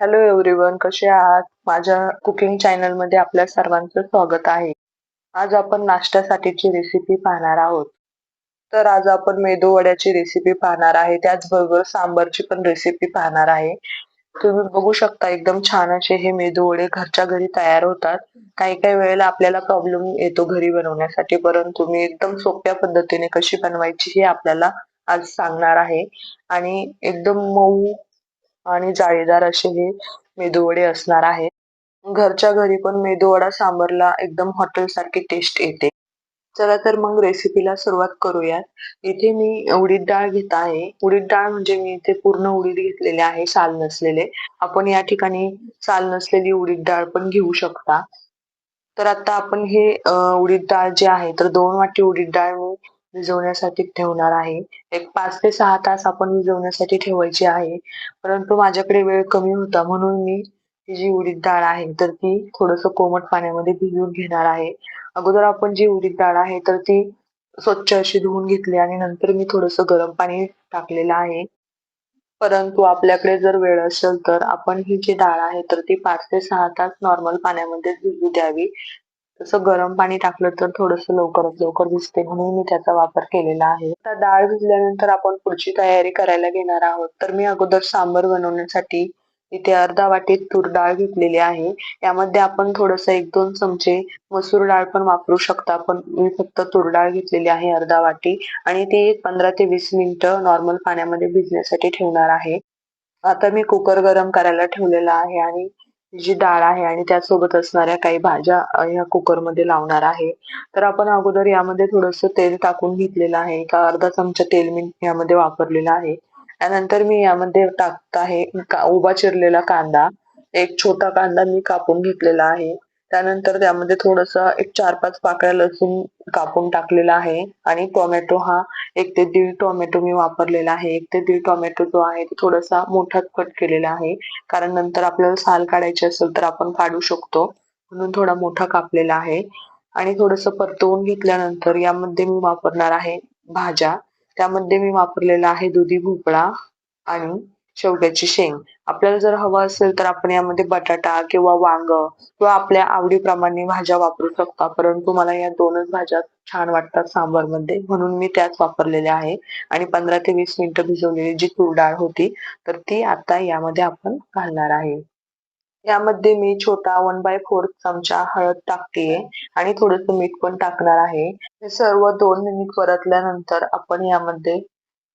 Hello everyone कसे आहात? माझ्या कुकिंग चॅनलमध्ये आपल्या सर्वांचं स्वागत आहे. आज आपण नाश्त्यासाठीची रेसिपी पाहणार आहोत. तर आज आपण मेदू वड्याची रेसिपी पाहणार आहे. त्याचबरोबर सांबरची पण रेसिपी पाहणार आहे. तुम्ही बघू शकता एकदम छान असे हे मेदू वडे घरच्या घरी तयार होतात. काही काही वेळेला आपल्याला प्रॉब्लेम येतो घरी बनवण्यासाठी परंतु मी एकदम सोप्या पद्धतीने कशी बनवायची हे आपल्याला आज सांगणार आहे. आणि एकदम मऊ आणि जाळीदार असे हे मेदूवडे असणार आहे. घरच्या घरी पण मेदूवडा सांबरला एकदम हॉटेल सारखी टेस्ट येते. चला तर मग रेसिपीला सुरुवात करूयात. इथे मी उडीद डाळ घेत आहे. उडीद डाळ म्हणजे मी इथे पूर्ण उडीद घेतलेले आहे साल नसलेले. आपण या ठिकाणी साल नसलेली उडीद डाळ पण घेऊ शकता. तर आता आपण हे उडीद डाळ जे आहे तर दोन वाटी उडीद डाळ मी भिजवण्यासाठी ठेवणार आहे. एक पाच ते सहा तास आपण भिजवण्यासाठी ठेवायची आहे. परंतु माझ्याकडे वेळ कमी होता म्हणून मी ही जी उडीद डाळ आहे तर ती थोडस कोमट पाण्यामध्ये भिजवून घेणार आहे. अगोदर आपण जी उडीद डाळ आहे तर ती स्वच्छ अशी धुवून घेतली आणि नंतर मी थोडस गरम पाणी टाकलेलं आहे. परंतु आपल्याकडे जर वेळ असेल तर आपण ही जी डाळ आहे तर ती पाच ते सहा तास नॉर्मल पाण्यामध्ये भिजू द्यावी. तसं गरम पाणी टाकलं तर थोडस लवकरात लवकर दिसते म्हणून मी त्याचा वापर केलेला आहे. आता डाळ भिजल्यानंतर आपण पुढची तयारी करायला घेणार आहोत. तर मी अगोदर सांबर बनवण्यासाठी इथे अर्धा वाटी तूर डाळ घेतलेली आहे. यामध्ये आपण थोडस एक दोन चमचे मसूर डाळ पण वापरू शकता पण मी फक्त तूर डाळ घेतलेली आहे अर्धा वाटी आणि ती पंधरा ते वीस मिनिटं नॉर्मल पाण्यामध्ये भिजण्यासाठी ठेवणार आहे. आता मी कुकर गरम करायला ठेवलेला आहे आणि जी डाळ आहे आणि त्यासोबत असणाऱ्या काही भाज्या या कुकरमध्ये लावणार आहे. तर आपण अगोदर यामध्ये थोडंसं तेल टाकून घेतलेलं आहे. का अर्धा चमचा तेल मी यामध्ये वापरलेला आहे. त्यानंतर मी यामध्ये टाकत आहे उभा चिरलेला कांदा. एक छोटा कांदा मी कापून घेतलेला आहे. त्यानंतर त्यामध्ये थोडस एक चार पाच पाकळ्या लसूण कापून टाकलेला आहे. आणि टोमॅटो हा एक ते दीड टोमॅटो मी वापरलेला आहे. एक ते दीड टोमॅटो जो आहे तो थोडासा मोठा कट केलेला आहे. कारण नंतर आपल्याला साल काढायची असेल तर आपण काढू शकतो. म्हणून थोडा मोठा कापलेला आहे. आणि थोडस परतवून घेतल्यानंतर यामध्ये मी वापरणार आहे भाज्या. त्यामध्ये मी वापरलेला आहे दुधी भोपळा आणि शेवग्याची शेंग. आपल्याला जर हवं असेल तर आपण यामध्ये बटाटा किंवा वांग किंवा आपल्या आवडीप्रमाणे भाज्या वापरू शकता. परंतु मला या दोनच भाज्या छान वाटतात सांबारमध्ये. म्हणून मी त्याच वापरलेल्या आहे. आणि पंधरा ते वीस मिनिटं भिजवलेली जी तूर डाळ होती तर ती आता यामध्ये आपण घालणार आहे. यामध्ये मी छोटा वन बाय फोर्थ चमचा हळद टाकतेय आणि थोडस मीठ पण टाकणार आहे. हे सर्व दोन मिनिट परतल्यानंतर आपण यामध्ये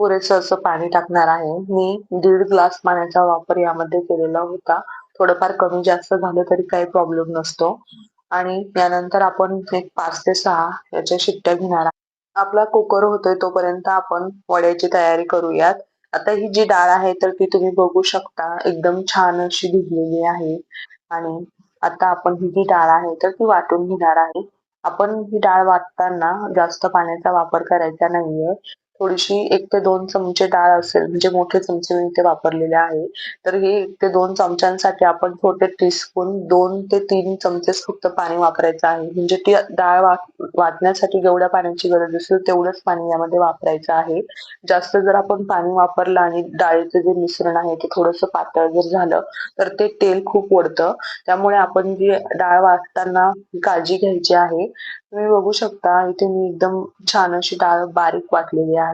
पुरेस असं पाणी टाकणार आहे. मी दीड ग्लास पाण्याचा वापर यामध्ये केलेला होता. थोडंफार कमी जास्त झालं तरी काही प्रॉब्लेम नसतो. आणि यानंतर आपण एक पाच ते सहा याच्या शिट्ट्या घेणार आपला कुकर होतोय तोपर्यंत आपण वड्याची तयारी करूयात. आता ही जी डाळ आहे तर ती तुम्ही बघू शकता. एकदम छान अशी भिजलेली आहे. आणि आता आपण ही जी डाळ आहे तर ती वाटून घेणार आहे. आपण ही डाळ वाटताना जास्त पाण्याचा वापर करायचा नाहीये. थोडीशी एक ते दोन चमचे डाळ असेल म्हणजे मोठे चमचे मी इथे वापरलेले आहे. तर हे एक ते दोन चमच्यांसाठी आपण छोटे टीस्पून दोन ते तीन चमचे फक्त पाणी वापरायचं आहे. म्हणजे ती डाळ वाटण्यासाठी जेवढ्या पाण्याची गरज असेल तेवढंच पाणी यामध्ये वापरायचं आहे. जास्त जर आपण पाणी वापरलं आणि डाळीचं जे मिश्रण आहे ते थोडस पातळ जर झालं तर ते तेल खूप ओढतं. त्यामुळे आपण जी डाळ वाटताना काळजी घ्यायची आहे. तुम्ही बघू शकता इथे मी एकदम छान अशी डाळ बारीक वाटलेली आहे.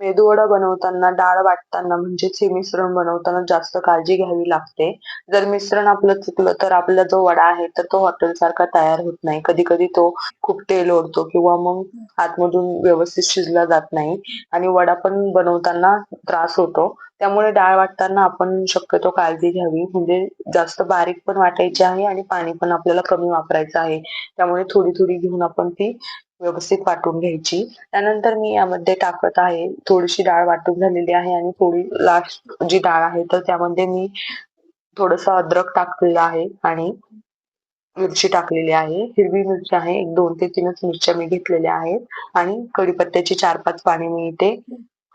मेदूवडा बनवताना डाळ वाटताना म्हणजेच हे मिश्रण बनवताना जास्त काळजी घ्यावी लागते. जर मिश्रण आपलं चुकलं तर आपला जो वडा आहे तर तो हॉटेल सारखा तयार होत नाही. कधी कधी तो खूप तेल ओढतो किंवा मग आतमधून व्यवस्थित शिजला जात नाही आणि वडा पण बनवताना त्रास होतो. त्यामुळे डाळ वाटताना आपण शक्यतो काळजी घ्यावी. म्हणजे जास्त बारीक पण वाटायची आहे आणि पाणी पण आपल्याला कमी वापरायचं आहे. त्यामुळे थोडी थोडी घेऊन आपण ती व्यवस्थित वाटून घ्यायची. त्यानंतर मी यामध्ये टाकत आहे थोडीशी डाळ वाटून झालेली आहे आणि थोडी लास्ट जी डाळ आहे तर त्यामध्ये मी थोडस अद्रक टाकलेलं आहे आणि मिरची टाकलेली आहे. हिरवी मिरची आहे एक दोन ते तीनच मिरच्या मी घेतलेल्या आहेत आणि कढीपत्त्याची चार पाच पाने मी इथे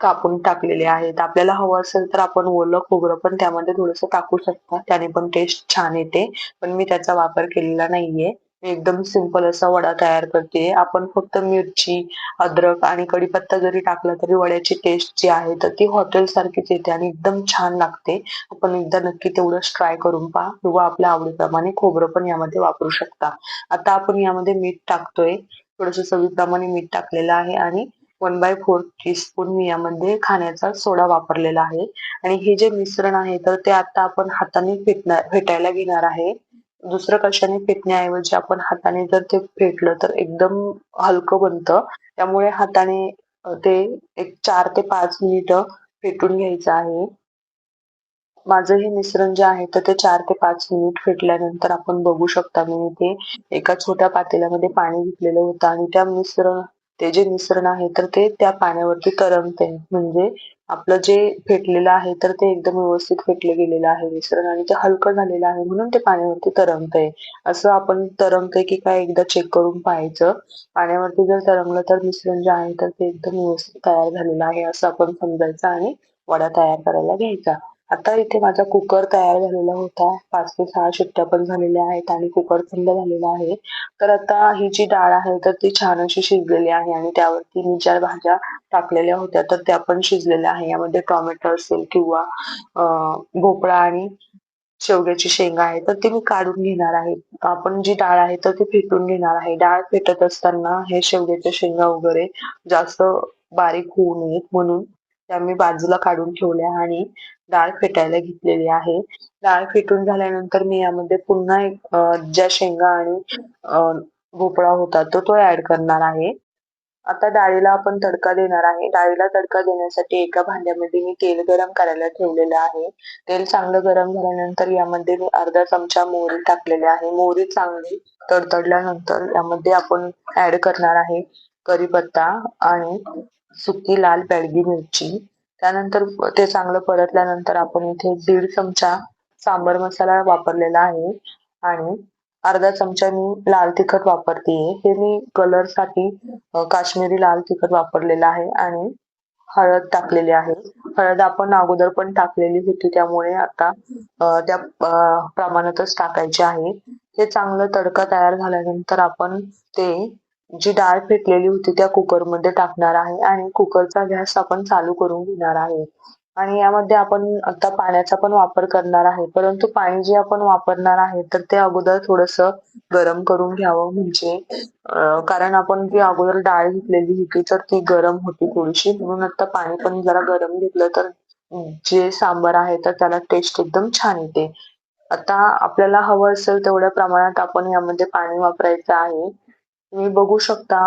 कापून टाकलेले आहेत. आपल्याला हवं असेल तर आपण ओलं खोबरं पण त्यामध्ये थोडस टाकू शकता. त्याने पण टेस्ट छान येते. पण मी त्याचा वापर केलेला नाहीये. एकदम सिंपल असा वडा तयार करते. आपण फक्त मिरची अद्रक आणि कढीपत्ता जरी टाकला तरी वड्याची टेस्ट जी आहे तर ती हॉटेल सारखीच येते आणि एकदम छान लागते. आपण एकदा नक्की तेवढंच ट्राय करून पहा. किंवा आपल्या आवडीप्रमाणे खोबरं पण यामध्ये वापरू शकता. आता आपण यामध्ये मीठ टाकतोय. थोडस चवीप्रमाणे मीठ टाकलेलं आहे आणि वन बाय फोर टीस्पून मी यामध्ये खाण्याचा सोडा वापरलेला आहे. आणि हे जे मिश्रण आहे तर ते आता आपण हाताने फेटणार फेटायला घेणार आहे. दुसरं कशाने फेटण्याऐवजी आपण हाताने जर ते फेटलं तर एकदम हलकं बनतं. त्यामुळे हाताने ते एक चार ते पाच मिनिट फेटून घ्यायचं आहे. माझं हे मिश्रण जे आहे तर ते चार ते पाच मिनिट फेटल्यानंतर आपण बघू शकता मी ते एका छोट्या पातेल्यामध्ये पाणी घेतलेलं होतं आणि त्या मिश्रण ते जे मिश्रण आहे तर ते त्या पाण्यावरती तरंगते. म्हणजे आपलं जे फेटलेलं आहे तर ते एकदम व्यवस्थित फेटलं गेलेलं आहे मिश्रण आणि ते हलकं झालेलं आहे म्हणून ते पाण्यावरती तरंगतंय असं आपण तरंगतंय की काय एकदा चेक करून पाहायचं. पाण्यावरती जर तरंगलं तर मिश्रण जे आहे तर ते एकदम व्यवस्थित तयार झालेलं आहे असं आपण समजायचं आणि वडा तयार करायला घ्यायचा. आता इथे माझा कुकर तयार झालेला होता. पाच ते सहा शिट्ट्या पण झालेल्या आहेत आणि कुकर थंड झालेला आहे. तर आता ही जी डाळ आहे तर ती छान अशी शिजलेली आहे आणि त्यावरती मी ज्या भाज्या टाकलेल्या होत्या तर त्या पण शिजलेल्या आहे. यामध्ये टोमॅटो असेल किंवा भोपळा आणि शेवग्याची शेंगा आहे तर ती मी काढून घेणार आहे. आपण जी डाळ आहे तर ती फेटून घेणार आहे. डाळ फेटत असताना हे शेवग्याच्या शेंगा वगैरे जास्त बारीक होऊ नयेत म्हणून त्या मी बाजूला काढून ठेवल्या आणि डाळ फेटायला घेतलेली आहे. डाळ फेटून झाल्यानंतर मी यामध्ये पुन्हा एक ज्या शेंगा आणि भोपळा होता तो तो ऍड करणार आहे. आता डाळीला आपण तडका देणार आहे. डाळीला तडका देण्यासाठी एका भांड्यामध्ये मी तेल गरम करायला ठेवलेलं आहे. तेल चांगलं गरम झाल्यानंतर यामध्ये मी अर्धा चमचा मोहरी टाकलेली आहे. मोहरी चांगली तडतडल्यानंतर यामध्ये आपण ऍड करणार आहे करीपत्ता आणि सुकी लाल बेडगी मिरची. त्यानंतर ते चांगलं परतल्यानंतर आपण इथे दीड चमचा सांबर मसाला वापरलेला आहे. आणि अर्धा चमचा मी लाल तिखट वापरते. हे मी कलरसाठी काश्मीरी लाल तिखट वापरलेला आहे आणि हळद टाकलेली आहे. हळद आपण अगोदर पण टाकलेली होती. त्यामुळे आता त्या प्रमाणातच टाकायचे आहे. हे चांगलं तडका तयार झाल्यानंतर आपण ते जी डाळ फेटलेली होती त्या कुकरमध्ये टाकणार आहे आणि कुकरचा गॅस आपण चालू करून घेणार आहे. आणि यामध्ये आपण आता पाण्याचा पण वापर करणार आहे. परंतु पाणी जे आपण वापरणार आहे तर ते अगोदर थोडस गरम करून घ्यावं म्हणजे कारण आपण जी अगोदर डाळ घेतलेली होती तर ती गरम होती थोडीशी. म्हणून आता पाणी पण जरा गरम घेतलं तर जे सांबर आहे तर त्याला टेस्ट एकदम छान येते. आता आपल्याला हवं असेल तेवढ्या प्रमाणात आपण यामध्ये पाणी वापरायचं आहे. तुम्ही बघू शकता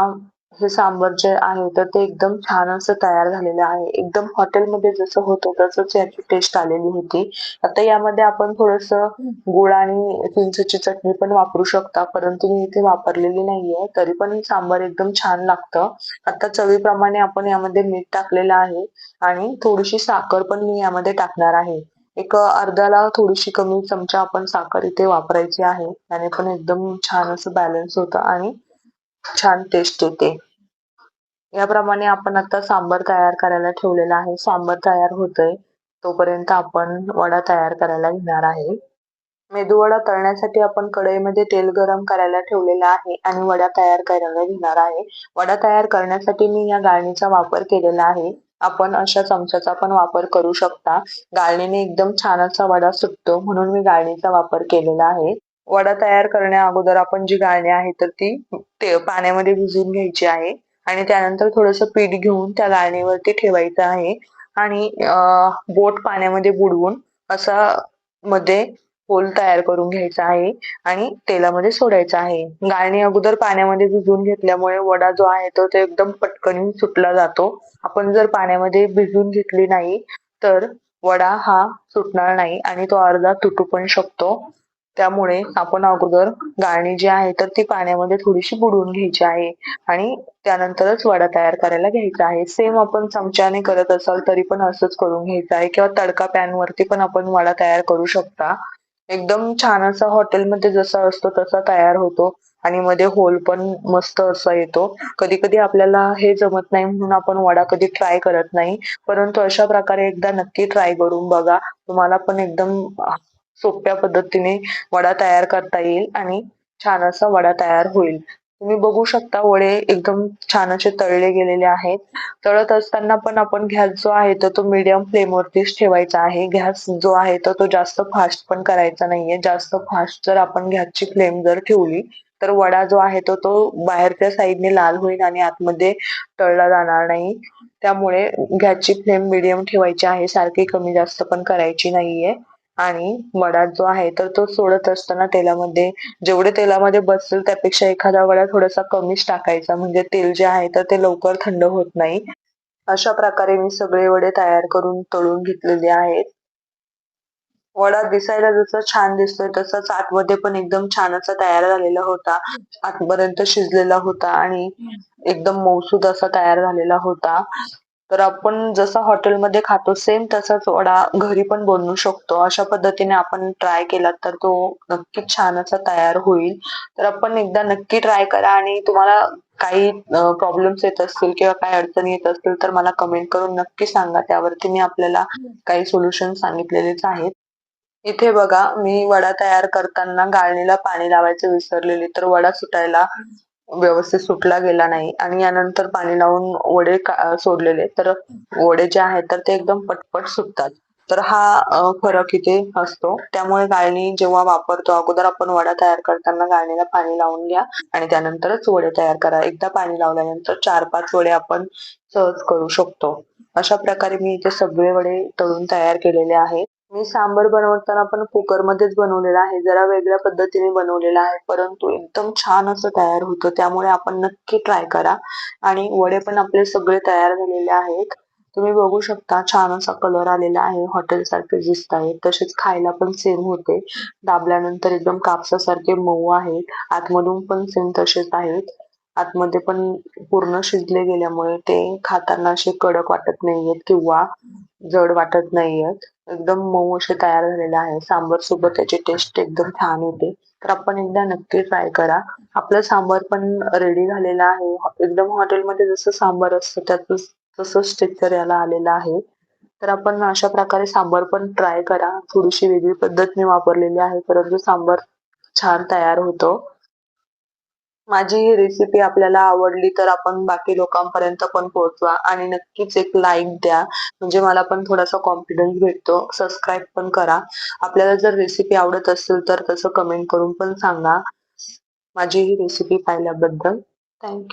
हे सांबर जे आहे तर ते एकदम छान असं तयार झालेलं आहे. एकदम हॉटेलमध्ये जसं होतं तसंच याची टेस्ट आलेली होती. आता यामध्ये आपण थोडस गुळ आणि चिंचची चटणी पण वापरू शकता परंतु मी इथे वापरलेली नाहीये तरी पण सांबर एकदम छान लागतं. आता चवीप्रमाणे आपण यामध्ये मीठ टाकलेलं आहे आणि थोडीशी साखर पण मी यामध्ये टाकणार आहे. एक अर्ध्याला थोडीशी कमी चमचा आपण साखर इथे वापरायची आहे. त्याने पण एकदम छान असं बॅलन्स होतं आणि छान टेस्ट येते. याप्रमाणे आपण आता सांबर तयार करायला ठेवलेला आहे. सांबर तयार होतोय. तोपर्यंत आपण वडा तयार करायला घेणार आहे. मेदूवडा तळण्यासाठी आपण कढईमध्ये तेल गरम करायला ठेवलेला आहे आणि वडा तयार करायला घेणार आहे. वडा तयार करण्यासाठी मी या गाळणीचा वापर केलेला आहे. आपण अशा चमच्याचा पण वापर करू शकता. गाळणीने एकदम छान असा वडा सुटतो म्हणून मी गाळणीचा वापर केलेला आहे. वडा तयार करण्या अगोदर आपण जी गाळणी आहे तर ती ते पाण्यामध्ये भिजून घ्यायची आहे. आणि त्यानंतर थोडस पीठ घेऊन त्या गाळणीवरती ठेवायचं आहे. आणि बोट पाण्यामध्ये बुडवून असा मध्ये होल तयार करून घ्यायचा आहे आणि तेलामध्ये सोडायचा आहे. गाळणी अगोदर पाण्यामध्ये भिजून घेतल्यामुळे वडा जो आहे तो एकदम पटकन सुटला जातो. आपण जर पाण्यामध्ये भिजून घेतली नाही तर वडा हा सुटणार नाही आणि तो अर्धा तुटू पण शकतो. त्यामुळे आपण अगोदर गाळणी जी आहे तर ती पाण्यामध्ये थोडीशी बुडवून घ्यायची आहे आणि त्यानंतरच वडा तयार करायला घ्यायचा आहे. सेम आपण चमच्याने करत असाल तरी पण असंच करून घ्यायचं आहे किंवा तडका पॅन वरती पण आपण वडा तयार करू शकता. एकदम छान असा हॉटेलमध्ये जसा असतो तसा तयार होतो आणि मध्ये होल पण मस्त असा येतो. कधी कधी आपल्याला हे जमत नाही म्हणून आपण वडा कधी ट्राय करत नाही. परंतु अशा प्रकारे एकदा नक्की ट्राय करून बघा. तुम्हाला पण एकदम सोप्या पद्धतीने वडा तयार करता येईल आणि छान असा वडा तयार होईल. तुम्ही बघू शकता वडे एकदम छान असे तळले गेलेले आहेत. तळत असताना पण आपण गॅस जो आहे तर तो मीडियम फ्लेम वरतीच ठेवायचा आहे. गॅस जो आहे तर तो जास्त फास्ट पण करायचा नाहीये. जास्त फास्ट जर आपण गॅसची फ्लेम जर ठेवली तर वडा जो आहे तो तो बाहेरच्या साईडने लाल होईल आणि आतमध्ये तळला जाणार नाही. त्यामुळे गॅसची फ्लेम मिडियम ठेवायची आहे. सारखी कमी जास्त पण करायची नाहीये. आणि वडा जो आहे तर तो सोडत असताना तेलामध्ये जेवढे तेलामध्ये बसतील त्यापेक्षा एखादा वडा थोडासा कमीच टाकायचा. म्हणजे तेल जे आहे तर ते लवकर थंड होत नाही. अशा प्रकारे मी सगळे वडे तयार करून तळून घेतलेले आहेत. वडा दिसायला जसं छान दिसतोय तसंच आतमध्ये पण एकदम छान असा तयार झालेला होता. आतपर्यंत शिजलेला होता आणि एकदम मऊसूद असा तयार झालेला होता. तर आपण जसं हॉटेलमध्ये खातो सेम तसाच वडा घरी पण बनवू शकतो. अशा पद्धतीने आपण ट्राय केला तर तो नक्कीच छान असा तयार होईल. तर आपण एकदा नक्की ट्राय करा आणि तुम्हाला काही प्रॉब्लेम्स येत असतील किंवा काही अडचणी येत असतील तर मला कमेंट करून नक्की सांगा. त्यावरती मी आपल्याला काही सोल्युशन सांगितलेलेच आहेत. इथे बघा मी वडा तयार करताना गाळणीला पाणी लावायचं विसरलेली. तर वडा सुटायला व्यवस्थित सुटला गेला नाही. आणि यानंतर पाणी लावून वडे सोडलेले. तर वडे जे आहेत तर ते एकदम पटपट सुटतात. तर हा फरक इथे असतो. त्यामुळे गाळणी जेव्हा वापरतो अगोदर आपण वडा तयार करताना गाळणीला पाणी लावून घ्या आणि त्यानंतरच वडे तयार करा. एकदा पाणी लावल्यानंतर चार पाच वडे आपण सहज करू शकतो. अशा प्रकारे मी इथे सगळे वडे तळून तयार केलेले आहेत मी सांबर बनवताना पण कुकर मध्येच बनवलेला आहे. जरा वेगळ्या पद्धतीने बनवलेला आहे. परंतु एकदम छान असं तयार होतं. त्यामुळे आपण नक्की ट्राय करा. आणि वडे पण आपले सगळे तयार झालेले आहेत. तुम्ही बघू शकता छान असा कलर आलेला आहे. हॉटेल सारखे दिसत आहेत. तसेच खायला पण सेम होते. दाबल्यानंतर एकदम कापसासारखे मऊ आहेत. आतमधून पण सेम तसेच आहेत. आतमध्ये पण पूर्ण शिजले गेल्यामुळे ते खाताना असे कडक वाटत नाहीयेत किंवा जड वाटत नाहीयेत. एकदम मऊ असे तयार झालेले आहे सांबर सोबत त्याची टेस्ट एकदम छान होते. तर आपण एकदा नक्की ट्राय करा. आपलं सांबर पण रेडी झालेलं आहे. एकदम हॉटेलमध्ये जसं सांबर असतं त्यात तसं स्ट्रक्चर याला आलेलं आहे. तर आपण अशा प्रकारे सांबर पण ट्राय करा. थोडीशी वेगळी पद्धत मी वापरलेली आहे परंतु सांबर छान तयार होतो. माझी ही रेसिपी आपल्याला आवडली तर आपण बाकी लोकांपर्यंत पण पोहोचवा. आणि नक्कीच एक लाईक द्या. म्हणजे मला पण थोडासा कॉन्फिडन्स भेटतो. सबस्क्राईब पण करा. आपल्याला जर रेसिपी आवडत असेल तर तसं कमेंट करून पण सांगा. माझी ही रेसिपी पाहिल्याबद्दल. थँक्यू